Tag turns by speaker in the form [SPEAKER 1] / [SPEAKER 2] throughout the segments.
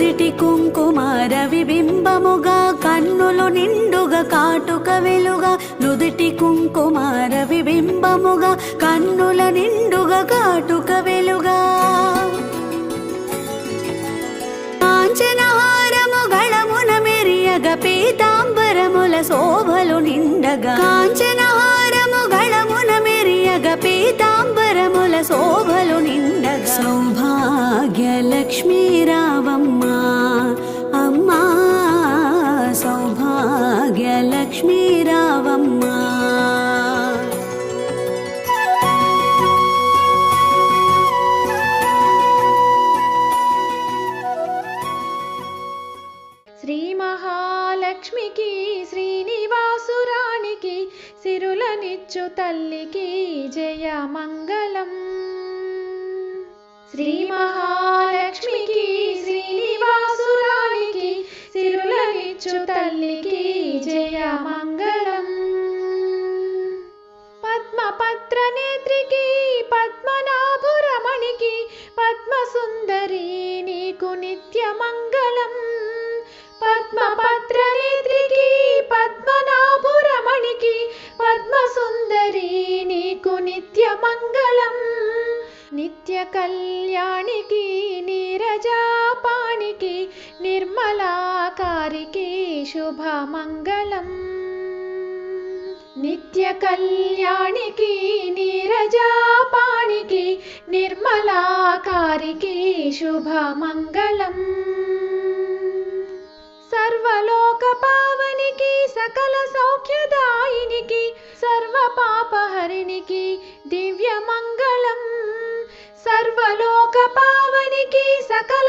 [SPEAKER 1] నుదిటి కుంకుమార విబింబముగా కన్నులు నిండుగా కాటుక వెలుగా. నుదిటి కుంకుమార విబింబముగా కన్నుల నిండుగా కాటుక వెలుగా. కాంచనహారము గళమున మెరియగ పీతాంబరముల శోభలు నిండగా. కాంచనహారము గళమున మెరియగ పీతాంబరముల శోభలు నిండగా. సౌభాగ్య లక్ష్మీ
[SPEAKER 2] లక్ష్మికి శ్రీనివాసురానికి సిరులనిచ్చు తల్లికి జయ మంగళం. శ్రీ మహాలక్ష్మికి శ్రీనివాసురానికి సిరులనిచ్చు తల్లికి జయ మంగళం. పద్మపత్ర నేత్రికి పద్మనాభురమణికి పద్మసుందరి నీకు నిత్య మంగళం. పద్మపత్ర నేత్రికి పద్మనాభురమణికి పద్మసుందరి నీకు నిత్య మంగళం నిత్య కళ్యాణికి నీరజాపానికి నిర్మలాకారికి శుభ మంగళం నిత్య కళ్యాణికి నీరజాపానికి నిర్మలాకారికి శుభ మంగళం సర్వలోక పావనికి సకల సౌఖ్యదాయినికి సర్వ పాపహరినికి దివ్య మంగళం సర్వలోక పావనికి సకల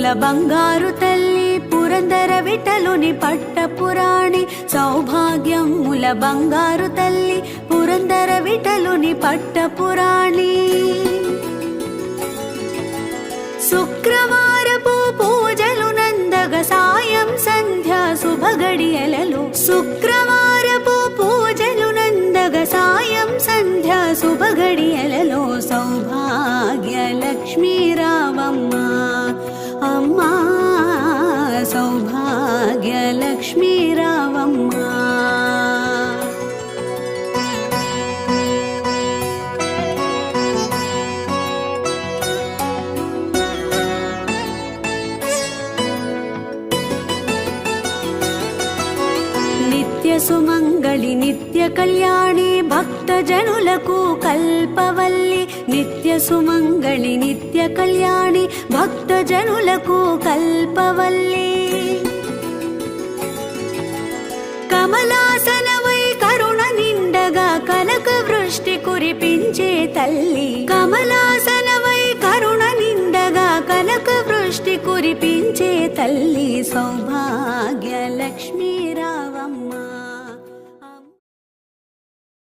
[SPEAKER 1] కుల బంగారు తల్లి పురందర విటలుని పట్ట పురాణి సౌభాగ్యం ముల బంగారు తల్లి పురందర విటలుని పట్ట పురాణి. శుక్రవారపు పూజలు నందగ సాయం సంధ్య శుభగడియలలో. శుక్రవారపు పూజలు నందగ సాయం సంధ్య శుభగడియలలో. సౌభాగ్య లక్ష్మీ రావమ్మా అమ్మా రావమ్మా. నిత్య మంగళి నిత్య కళ్యాణి భక్త జనులకు కల్పవల్లి నిత్య సుమంగళి నిత్య కళ్యాణి భక్త జనులకు కల్పవల్లి. కమలాసనమై కరుణ నిండగా కనక వృష్టి కురిపించే తల్లి. కమలాసనమై కరుణ నిండగా కనక వృష్టి కురిపించే తల్లి. సౌభాగ్య లక్ష్మీరావమ్మ